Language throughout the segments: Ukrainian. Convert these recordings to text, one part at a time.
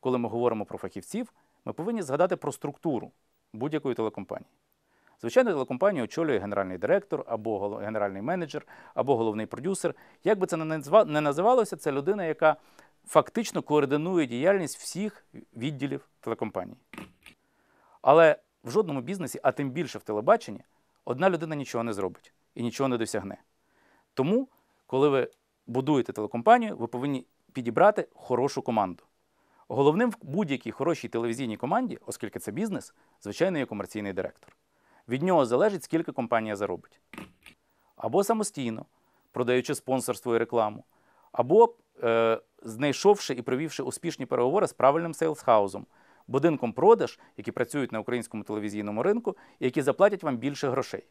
Коли ми говоримо про фахівців, ми повинні згадати про структуру будь-якої телекомпанії. Звичайно, телекомпанію очолює генеральний директор, або генеральний менеджер, або головний продюсер. Як би це не називалося, це людина, яка фактично координує діяльність всіх відділів телекомпанії. Але в жодному бізнесі, а тим більше в телебаченні, одна людина нічого не зробить і нічого не досягне. Тому, коли ви будуєте телекомпанію, ви повинні підібрати хорошу команду. Головним в будь-якій хорошій телевізійній команді, оскільки це бізнес, звичайно, є комерційний директор. Від нього залежить, скільки компанія заробить. Або самостійно, продаючи спонсорство і рекламу, або е, знайшовши і провівши успішні переговори з правильним сейлсхаузом, будинком продаж, які працюють на українському телевізійному ринку, і які заплатять вам більше грошей.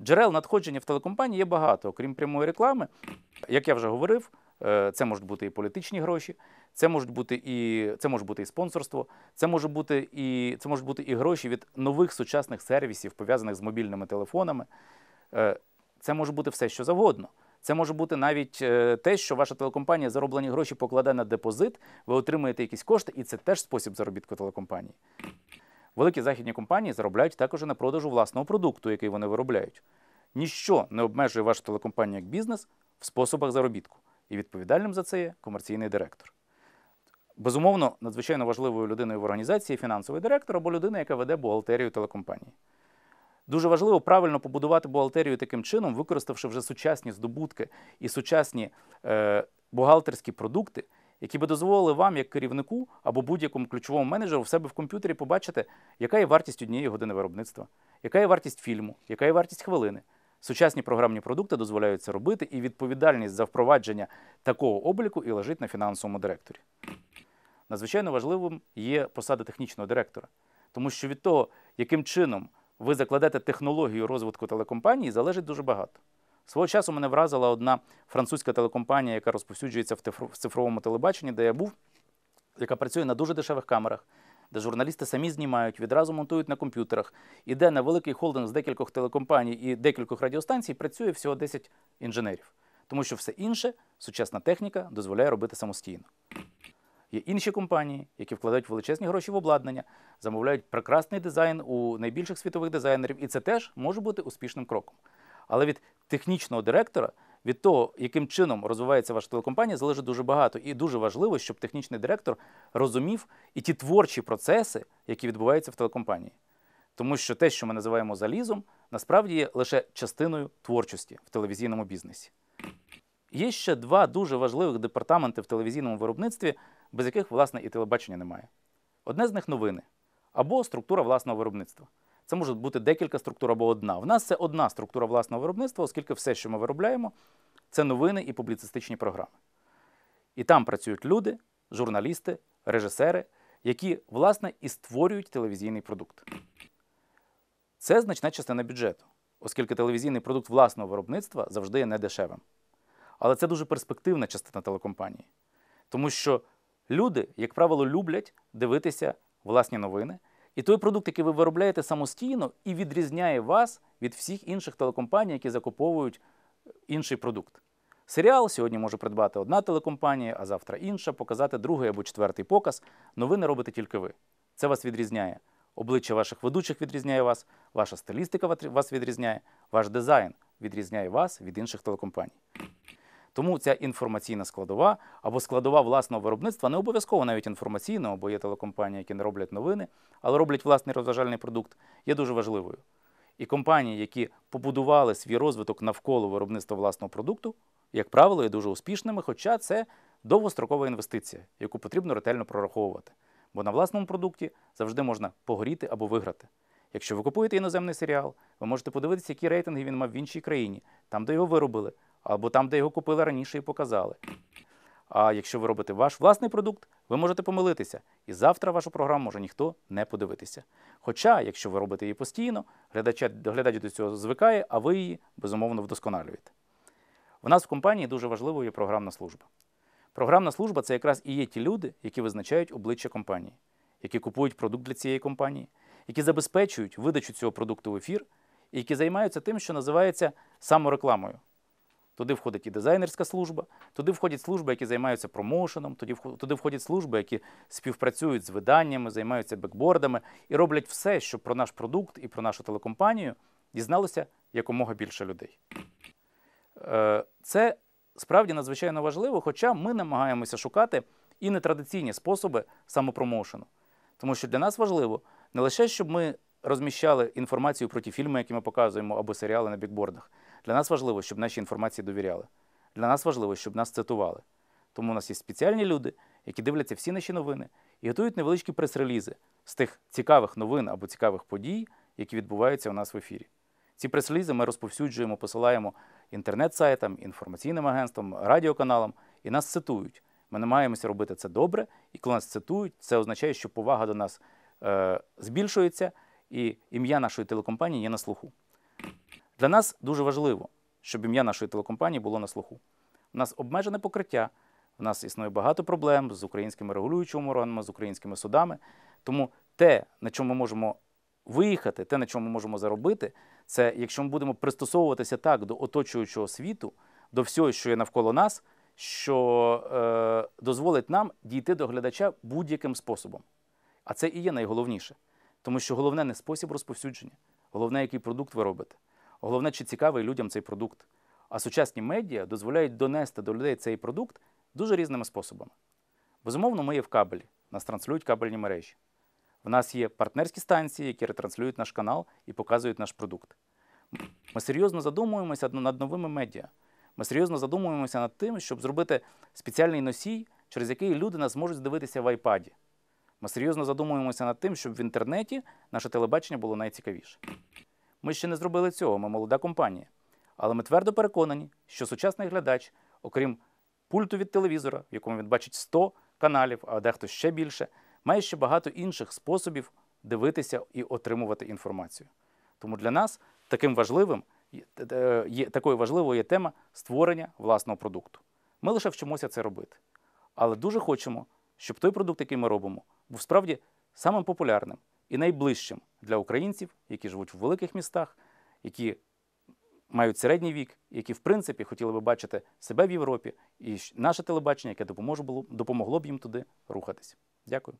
Джерел надходження в телекомпанії є багато, окрім прямої реклами. Як я вже говорив, е, це можуть бути і політичні гроші, це можуть бути і це може бути і спонсорство, це може бути і це можуть бути і гроші від нових сучасних сервісів, пов'язаних з мобільними телефонами. Е, Це може бути все, що завгодно. Це може бути навіть е, те, що ваша телекомпанія зароблені гроші покладе на депозит, ви отримуєте якісь кошти, і це теж спосіб заробітку телекомпанії. Великі західні компанії заробляють також на продажу власного продукту, який вони виробляють. Ніщо не обмежує вашу телекомпанію як бізнес в способах заробітку. І відповідальним за це є комерційний директор. Безумовно, надзвичайно важливою людиною в організації фінансовий директор або людина, яка веде бухгалтерію телекомпанії. Дуже важливо правильно побудувати бухгалтерію таким чином, використавши вже сучасні здобутки і сучасні е, бухгалтерські продукти, які би дозволили вам, як керівнику або будь-якому ключовому менеджеру, в себе в комп'ютері побачити, яка є вартість однієї години виробництва, яка є вартість фільму, яка є вартість хвилини. Сучасні програмні продукти дозволяють це робити, і відповідальність за впровадження такого обліку і лежить на фінансовому директорі. Надзвичайно важливим є посада технічного директора, тому що від того, яким чином ви закладете технологію розвитку телекомпанії, залежить дуже багато. Свого часу мене вразила одна французька телекомпанія, яка розповсюджується в цифровому телебаченні, де я був, яка працює на дуже дешевих камерах, де журналісти самі знімають, відразу монтують на комп'ютерах, і де на великий холдинг з декількох телекомпаній і декількох радіостанцій працює всього 10 інженерів. Тому що все інше, сучасна техніка, дозволяє робити самостійно. Є інші компанії, які вкладають величезні гроші в обладнання, замовляють прекрасний дизайн у найбільших світових дизайнерів, і це теж може бути успішним кроком. Але від технічного директора, від того, яким чином розвивається ваша телекомпанія, залежить дуже багато. І дуже важливо, щоб технічний директор розумів і ті творчі процеси, які відбуваються в телекомпанії. Тому що те, що ми називаємо залізом, насправді є лише частиною творчості в телевізійному бізнесі. Є ще два дуже важливих департаменти в телевізійному виробництві, без яких, власне, і телебачення немає. Одне з них новини або структура власного виробництва. Це може бути декілька структур або одна. В нас це одна структура власного виробництва, оскільки все, що ми виробляємо, це новини і публіцистичні програми. І там працюють люди, журналісти, режисери, які, власне, і створюють телевізійний продукт. Це значна частина бюджету, оскільки телевізійний продукт власного виробництва завжди є недешевим. Але це дуже перспективна частина телекомпанії. Тому що люди, як правило, люблять дивитися власні новини. І той продукт, який ви виробляєте самостійно, і відрізняє вас від всіх інших телекомпаній, які закуповують інший продукт. Серіал сьогодні може придбати одна телекомпанія, а завтра інша, показати другий або четвертий показ. Новини робите тільки ви. Це вас відрізняє. Обличчя ваших ведучих відрізняє вас, ваша стилістика вас відрізняє, ваш дизайн відрізняє вас від інших телекомпаній. Тому ця інформаційна складова або складова власного виробництва, не обов'язково навіть інформаційного, бо є телекомпанії, які не роблять новини, але роблять власний розважальний продукт, є дуже важливою. І компанії, які побудували свій розвиток навколо виробництва власного продукту, як правило, є дуже успішними, хоча це довгострокова інвестиція, яку потрібно ретельно прораховувати. Бо на власному продукті завжди можна погоріти або виграти. Якщо ви купуєте іноземний серіал, ви можете подивитися, які рейтинги він мав в іншій країні, там, де його виробили, або там, де його купили раніше і показали. А якщо ви робите ваш власний продукт, ви можете помилитися, і завтра вашу програму може ніхто не подивитися. Хоча, якщо ви робите її постійно, глядач, глядач до цього звикає, а ви її безумовно вдосконалюєте. У нас в компанії дуже важливою є програмна служба. Програмна служба це якраз і є ті люди, які визначають обличчя компанії, які купують продукт для цієї компанії, які забезпечують видачу цього продукту в ефір, і які займаються тим, що називається саморекламою. Туди входить і дизайнерська служба, туди входять служби, які займаються промоушеном, туди входять служби, які співпрацюють з виданнями, займаються бекбордами і роблять все, щоб про наш продукт і про нашу телекомпанію дізналося якомога більше людей. Е, Це справді надзвичайно важливо, хоча ми намагаємося шукати і нетрадиційні способи самопромоушену. Тому що для нас важливо не лише, щоб ми розміщали інформацію про ті фільми, які ми показуємо, або серіали на бікбордах. Для нас важливо, щоб наші інформації довіряли. Для нас важливо, щоб нас цитували. Тому у нас є спеціальні люди, які дивляться всі наші новини і готують невеличкі прес-релізи з тих цікавих новин або цікавих подій, які відбуваються у нас в ефірі. Ці прес-релізи ми розповсюджуємо, посилаємо інтернет-сайтам, інформаційним агентствам, радіоканалам, і нас цитують. Ми намагаємося робити це добре, і коли нас цитують, це означає, що повага до нас е, збільшується, і ім'я нашої телекомпанії є на слуху. Для нас дуже важливо, щоб ім'я нашої телекомпанії було на слуху. У нас обмежене покриття, у нас існує багато проблем з українськими регулюючими органами, з українськими судами. Тому те, на чому ми можемо виїхати, те, на чому ми можемо заробити, це якщо ми будемо пристосовуватися так до оточуючого світу, до всього, що є навколо нас, що е, дозволить нам дійти до глядача будь-яким способом. А це і є найголовніше. Тому що головне не спосіб розповсюдження, головне, який продукт ви робите. Головне, чи цікавий людям цей продукт. А сучасні медіа дозволяють донести до людей цей продукт дуже різними способами. Безумовно, ми є в кабелі, нас транслюють кабельні мережі. В нас є партнерські станції, які ретранслюють наш канал і показують наш продукт. Ми серйозно задумуємося над новими медіа. Ми серйозно задумуємося над тим, щоб зробити спеціальний носій, через який люди нас можуть дивитися в айпаді. Ми серйозно задумуємося над тим, щоб в інтернеті наше телебачення було найцікавіше. Ми ще не зробили цього, ми молода компанія. Але ми твердо переконані, що сучасний глядач, окрім пульту від телевізора, в якому він бачить 100 каналів, а дехто ще більше, має ще багато інших способів дивитися і отримувати інформацію. Тому для нас таким важливим є- е, такою важливою є тема створення власного продукту. Ми лише вчимося це робити. Але дуже хочемо, щоб той продукт, який ми робимо, був справді самим популярним і найближчим для українців, які живуть в великих містах, які мають середній вік, які, в принципі, хотіли би бачити себе в Європі, і наше телебачення, яке допомогло б їм туди рухатись. Дякую.